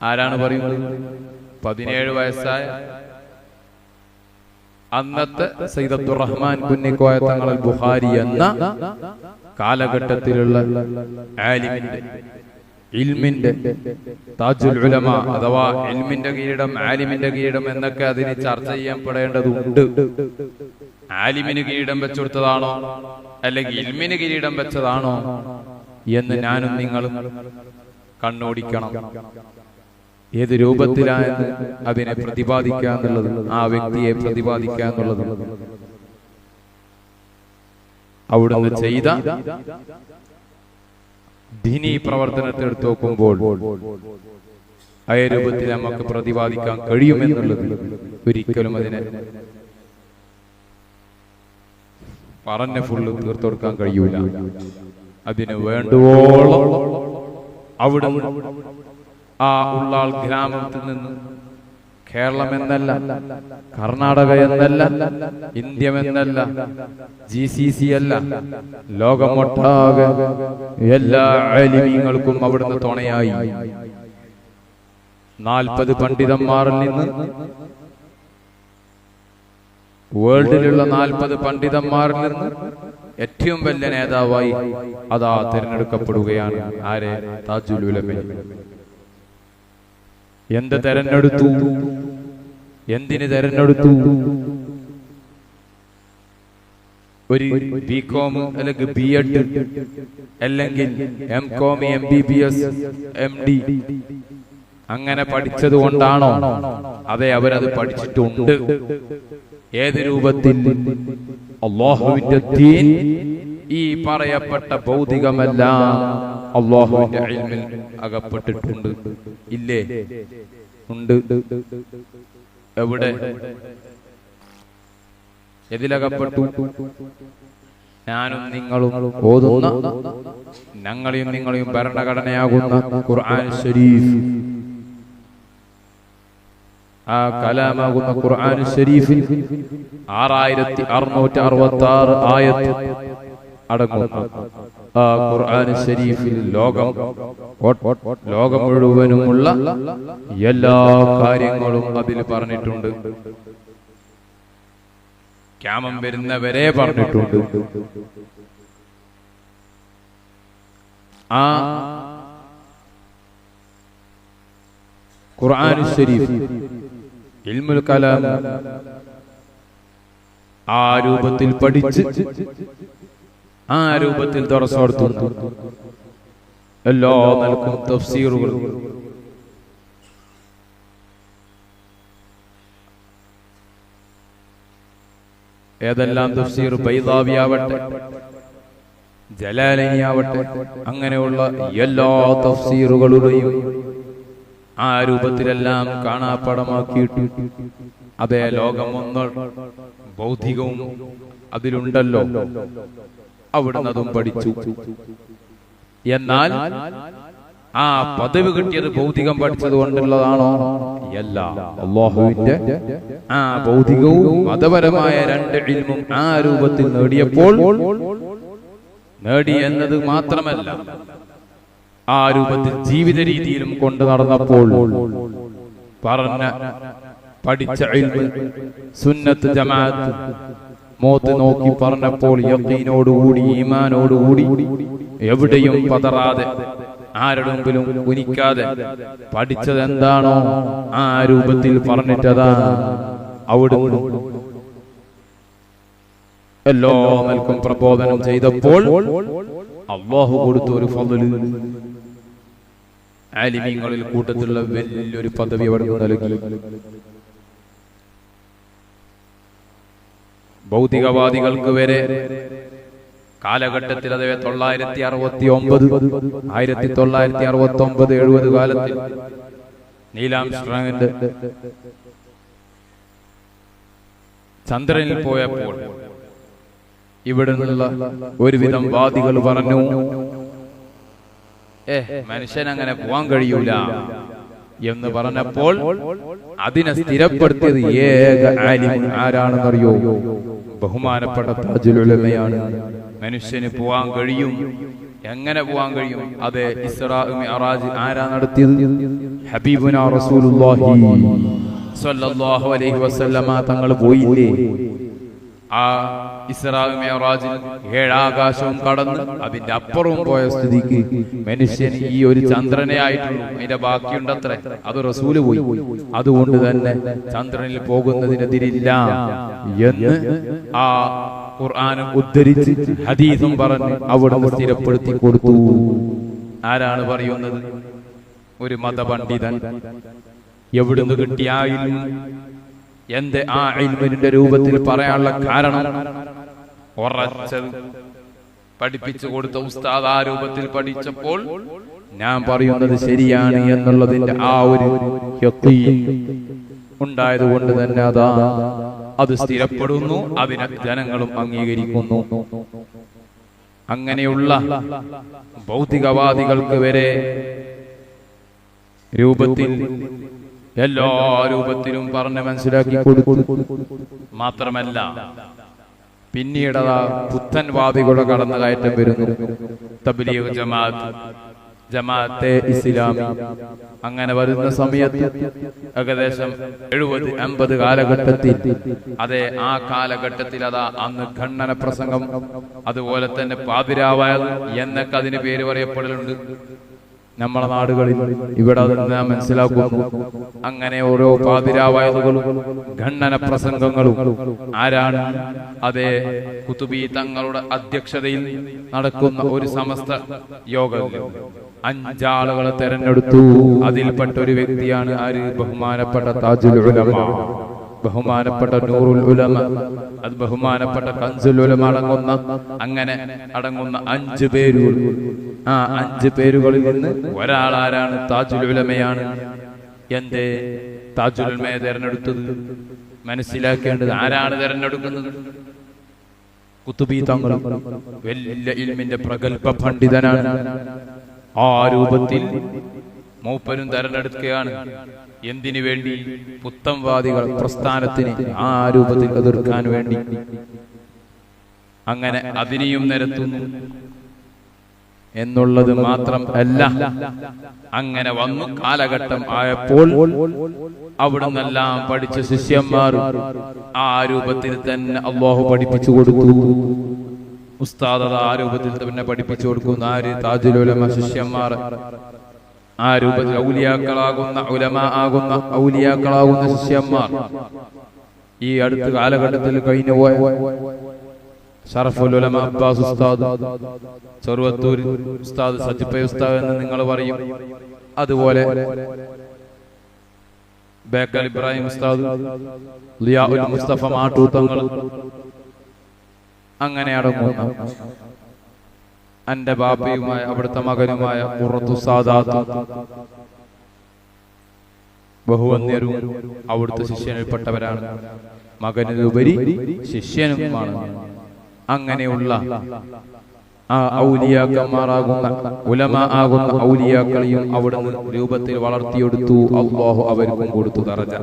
ആരാണ് പറയുന്നത്? പതിനേഴ് വയസ്സായ അന്നത്തെ സയ്യിദ് റഹ്മാൻ കുന്നിക്കോയ തങ്ങൾ ബുഹാരി എന്ന കാലഘട്ടത്തിലുള്ള ആലിമിന്റെ ഇൽമിന്റെ താജുൽ ഉലമ അഥവാ ഇൽമിന്റെ കിരീടം ആലിമിന്റെ കിരീടം എന്നൊക്കെ അതിന് ചർച്ച ചെയ്യപ്പെടേണ്ടതുണ്ട്. ആലിമിന് കിരീടം വെച്ചുകൊടുത്തതാണോ? അല്ലെങ്കിൽ ഇൽമിന് കിരീടം വെച്ചതാണോ? എന്ന് ഞാനും നിങ്ങളും കണ്ണോടിക്കണം. ഏത് രൂപത്തിലായെന്ന് അതിനെ പ്രതിപാദിക്കുക എന്നുള്ളത്. ആ വ്യക്തിയെ പ്രതിപാദിക്കുക എന്നുള്ളത്. അവിടുന്ന് ചെയ്ത ധിനി പ്രവർത്തനത്തെ എടുത്തു നോക്കുമ്പോൾ ആ രൂപത്തിൽ നമുക്ക് പ്രതിപാദിക്കാൻ കഴിയുമെന്നുള്ളത് ഒരിക്കലും അതിനെ പറഞ്ഞ ഫുള്ള് തീർത്തു കൊടുക്കാൻ കഴിയൂല. അതിന് വേണ്ടുവോളം അവിടെ ആ ഉള്ളാൾ ഗ്രാമത്തിൽ നിന്ന് കേരളം എന്നല്ല കർണാടക എന്നല്ല ഇന്ത്യ എന്നല്ല ജി സി സി അല്ല ലോകമൊട്ടാകെ എല്ലാ ആലിമീങ്ങൾക്കും അവിടുന്ന് തുണയായി. നാൽപ്പത് പണ്ഡിതന്മാരിൽ നിന്ന് വേൾഡിലുള്ള നാൽപ്പത് പണ്ഡിതന്മാരിൽ നിന്ന് ഏറ്റവും വലിയ നേതാവായി അതാ തിരഞ്ഞെടുക്കപ്പെടുകയാണ്. ആരെ? താജുൽ ഉലമ. എന്ത് തെരഞ്ഞെടുത്തു? എന്തിന് തെരഞ്ഞെടുത്തു? ഒരു ബി കോം അല്ലെങ്കിൽ ബി എഡ് അല്ലെങ്കിൽ M com M B B S M D അങ്ങനെ പഠിച്ചത് കൊണ്ടാണോ? അതെ അവരത് പഠിച്ചിട്ടുണ്ട്. ഏത് രൂപത്തിൽ? അള്ളാഹുവിന്റെ ദീൻ ഈ പറയപ്പെട്ട ഭൗതികമെല്ലാം അള്ളാഹുവിന്റെ ഇൽമിൽ അകപ്പെട്ടിട്ടുണ്ട്. ഇല്ലേ? ഉണ്ട്. എവിടെ? എതിലകപ്പെട്ടു? ഞാനും നിങ്ങളും ഓതുന്ന ഞങ്ങളെയും നിങ്ങളെയും ഭരണഘടനയാകുന്ന ഖുർആൻ ഷരീഫ് ആ കലാമാകുന്ന ഖുർആൻ ഷരീഫിൽ ആറായിരത്തി അറുന്നൂറ്റി അറുപത്തി ആറ് ആയത്ത് അടങ്ങുന്നു. ആ ഖുർആൻ ഷരീഫിൽ ലോകം ലോകം മുഴുവനുമുള്ള എല്ലാ കാര്യങ്ങളും അതിൽ പറഞ്ഞിട്ടുണ്ട്. ക്യാമം വരുന്നവരെ പറഞ്ഞിട്ടുണ്ട്. ആ ഖുർആൻ ഷരീഫ് ഇൽമുൽ കലാം. ആ രൂപത്തിൽ പഠിച്ച് ആ രൂപത്തിൽ തുറസോടുത്തു എല്ലാ നൽകും തഫ്സീറുകൾ. ഏതെല്ലാം തഫ്സീർ ബൈദാവിയാവട്ടെ ജലാലനിയാവട്ടെ അങ്ങനെയുള്ള എല്ലാ തഫ്സീറുകളുടെയും ആ രൂപത്തിലെല്ലാം കാണാപ്പടമാക്കിയിട്ട് അതേ ലോകം ഒന്ന് ഭൗതികവും അതിലുണ്ടല്ലോ. അവിടുന്ന് അതും പഠിച്ചു. എന്നാൽ ആ പദവി കിട്ടിയത് ഭൗതികം പഠിച്ചത് കൊണ്ടുള്ളതാണോ? അല്ല അള്ളാഹുവിന്റെ ആ ഭൗതികവും മതപരമായ രണ്ട് ഇൽമും ആ രൂപത്തിൽ നേടിയപ്പോൾ നേടി എന്നത് മാത്രമല്ല. ആ രൂപത്തിൽ ജീവിത രീതിയിലും കൊണ്ടു നടന്നപ്പോൾ പറഞ്ഞ പഠിച്ച സുന്നത്ത് ജമാഅത്ത് മോത്ത് നോക്കി പറഞ്ഞപ്പോൾ യക്കീനോടുകൂടി ഈമാനോടുകൂടി എവിടെയും പതറാതെ ആരുടെ മുമ്പിലും കുനിക്കാതെ പഠിച്ചത് എന്താണോ ആ രൂപത്തിൽ പറഞ്ഞിട്ടതാ അവിടുന്ന്. എല്ലോ നൽകും പ്രബോധനം ചെയ്തപ്പോൾ അള്ളാഹു കൊടുത്ത ഒരു ഫضൽ ആലിമീങ്ങളിൽ കൂട്ടത്തിലുള്ള വലിയൊരു പദവി അവിടെ നൽകി. ഭൗതികവാദികൾക്ക് വരെ കാലഘട്ടത്തിൽ അതേ തൊള്ളായിരത്തി അറുപത്തി ഒമ്പത് ആയിരത്തി തൊള്ളായിരത്തി അറുപത്തി ഒമ്പത് എഴുപത് കാലത്തിൽ നീലാംസ്ട്രാങ്ങിന്റെ ചന്ദ്രനിൽ പോയപ്പോൾ ഇവിടെ നിന്നുള്ള ഒരുവിധം വാദികൾ പറഞ്ഞു ഏ മനുഷ്യൻ അങ്ങനെ പോവാൻ കഴിയൂല. എന്ന് പറഞ്ഞപ്പോൾ അതിനെ സ്ഥിരപ്പെടുത്തിയത് ഏക ആരാണെന്നറിയോ? ബഹുമാനപ്പെട്ട മനുഷ്യന് പോവാൻ കഴിയും. എങ്ങനെ പോവാൻ കഴിയും? അതെ ഇസ്രാജ് ആരാ നടത്തിയത്? ഹബീബുന റസൂലുള്ളാഹി. സ്വല്ലല്ലാഹു അലൈഹി വസല്ലമ തങ്ങൾ പോയില്ലേ? ആ ഇസ്രാജിൽ ഏഴാകാശവും കടന്ന് അതിന്റെ അപ്പുറവും പോയ സ്ഥിതിക്ക് മനുഷ്യൻ ഈ ഒരു ചന്ദ്രനെ ആയിട്ടുള്ളൂ. അതിന്റെ ബാക്കിയുണ്ടത്രേ. അത് റസൂൽ പോയി. അതുകൊണ്ട് തന്നെ ചന്ദ്രനിൽ പോകുന്നതിനെതിരില്ല എന്ന് ആ ഖുർആാനും ഉദ്ധരിച്ച് ഹദീസും പറഞ്ഞ് അവിടുന്ന് സ്ഥിരപ്പെടുത്തി കൊടുത്തു. ആരാണ് പറയുന്നത്? ഒരു മതപണ്ഡിതൻ. എവിടുന്ന് കിട്ടിയ എന്ത് ആ ഇൽമിന്റെ രൂപത്തിൽ പറയാനുള്ള കാരണം? ഉറച്ചത് പഠിപ്പിച്ചു കൊടുത്ത ഉസ്താദ് ആ രൂപത്തിൽ പഠിച്ചപ്പോൾ ഞാൻ പറയുന്നത് ശരിയാണ് എന്നുള്ളതിന്റെ ആ ഒരു ഉണ്ടായത് കൊണ്ട് തന്നെ അതാ അത് സ്ഥിരപ്പെടുന്നു അതിനെ ജനങ്ങളും അംഗീകരിക്കുന്നു. അങ്ങനെയുള്ള ഭൗതികവാദികൾക്ക് വരെ രൂപത്തിൽ എല്ലാ രൂപത്തിലും പറഞ്ഞ് മനസ്സിലാക്കി കൊടുക്കും മാത്രമല്ല പിന്നീട് പുത്തൻ വാദികളുടെ കടന്നു കയറ്റം വരുന്നു. തബ്ലീഗ് ജമാഅത്ത് ജമാഅത്തെ ഇസ്ലാമി. അങ്ങനെ വരുന്ന സമയത്ത് ഏകദേശം എഴുപത് അമ്പത് കാലഘട്ടത്തിൽ അതെ ആ കാലഘട്ടത്തിൽ അതാ അന്ന് ഖണ്ഡന പ്രസംഗം. അതുപോലെ തന്നെ പാതിരാവായ എന്നൊക്കെ അതിന് പേര് പറയപ്പെടലുണ്ട് നമ്മളെ നാടുകളിൽ ഇവിടെ നാം മനസ്സിലാക്കുന്നു. അങ്ങനെ ഓരോ പാതിരാവായതുകളും ഖണ്ഡന പ്രസംഗങ്ങളും ആരാണ്? അതേ കുത്തുബി തങ്ങളുടെ അധ്യക്ഷതയിൽ നടക്കുന്ന ഒരു സമസ്ത യോഗം. അഞ്ചാളുകളെ തെരഞ്ഞെടുത്തു. അതിൽപ്പെട്ട ഒരു വ്യക്തിയാണ് ആര്? ബഹുമാനപ്പെട്ട താജുൽ ഉലമ. ബഹുമാനപ്പെട്ട നൂറുൽ ഉലമ അത് ബഹുമാനപ്പെട്ട കൻസുൽ ഉലമ അടങ്ങുന്ന അങ്ങനെ അടങ്ങുന്ന അഞ്ച് പേരുകൾ. ആ അഞ്ച് പേരുകളിൽ നിന്ന് ഒരാൾ ആരാണ് താജുൽ ഉലമയാണ്. എന്റെ താജുൽ ഉലമയെ തെരഞ്ഞെടുത്തത്. മനസ്സിലാക്കേണ്ടത് ആരാണ് തെരഞ്ഞെടുക്കുന്നത്? കുത്തുബി തങ്ങൾ വലിയ ഇൽമിന്റെ പ്രഗത്ഭ പണ്ഡിതനാണ്. ആ രൂപത്തിൽ മൂപ്പരും തെരഞ്ഞെടുക്കുകയാണ് എന്തിനു വേണ്ടി? പുത്തംവാദികൾ പ്രസ്ഥാനത്തിന് ആ രൂപത്തിൽ എതിർക്കാൻ വേണ്ടി. അങ്ങനെ അതിനെയും നിരത്തുന്നു. എന്നുള്ളത് മാത്രം അല്ല അങ്ങനെ വന്നു കാലഘട്ടം ആയപ്പോൾ അവിടുന്നെല്ലാം പഠിച്ച ശിഷ്യന്മാർ ആ രൂപത്തിൽ തന്നെ അള്ളാഹു പഠിപ്പിച്ചു കൊടുത്തു. ഉസ്താദ് ആ രൂപത്തിൽ തന്നെ പഠിപ്പിച്ചു കൊടുക്കുന്ന. ആര് താജുലുലമ ശിഷ്യന്മാർ. ആ രൂപത്തിൽ ഔലിയാക്കളാകുന്ന ഉലമ ആകുന്ന ഔലിയാക്കളാകുന്ന ശിഷ്യന്മാർ ഈ അടുത്ത കാലഘട്ടത്തിൽ കഴിഞ്ഞു പോയ ഷറഫുൽ ഉലമ അബ്ബാസ് ഉസ്താദ് ചെറുവത്തൂർ ഉസ്താദ് സജിപ്പ ഉസ്താദ് എന്ന് നിങ്ങൾ പറയും. അതുപോലെ ബേക്കൽ ഇബ്രാഹിം ഉസ്താദ് മുസ്തഫ മാട്ടൂത്തങ്ങൾ അങ്ങനെ അടങ്ങുന്ന എന്റെ ബാബയുമായ അവിടുത്തെ മകനുമായ മുറത്തു സാദാത്ത് ബഹുവന്യരും അവിടുത്തെ ശിഷ്യനിൽപ്പെട്ടവരാണ്. മകനിലുപരി ശിഷ്യനുമാണ്. അങ്ങനെയുള്ള ആ ഔലിയാക്കന്മാരാകുന്ന ഉലമ ആകുന്ന ഔലിയാക്കളെയും അവിടുന്ന് രൂപത്തിൽ വളർത്തിയെടുത്തു. അള്ളാഹു അവർക്കും കൊടുത്തു തറജ